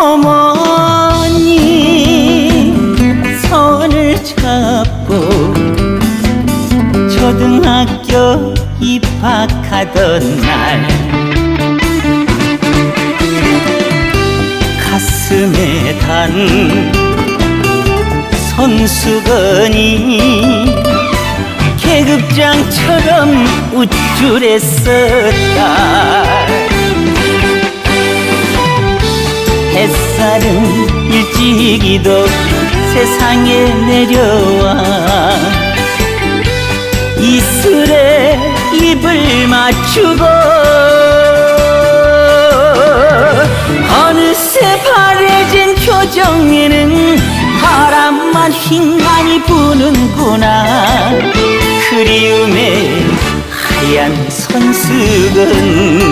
어머니 손을 잡고 초등학교 입학하던 날 가슴에 단 손수건이 계급장처럼 우쭐했었다 햇살은 일찍이도 세상에 내려와. 이슬에 입을 맞추고 어느새 바래진 표정에는 바람만 휘만이 부는구나. 그리움의 하얀 손수건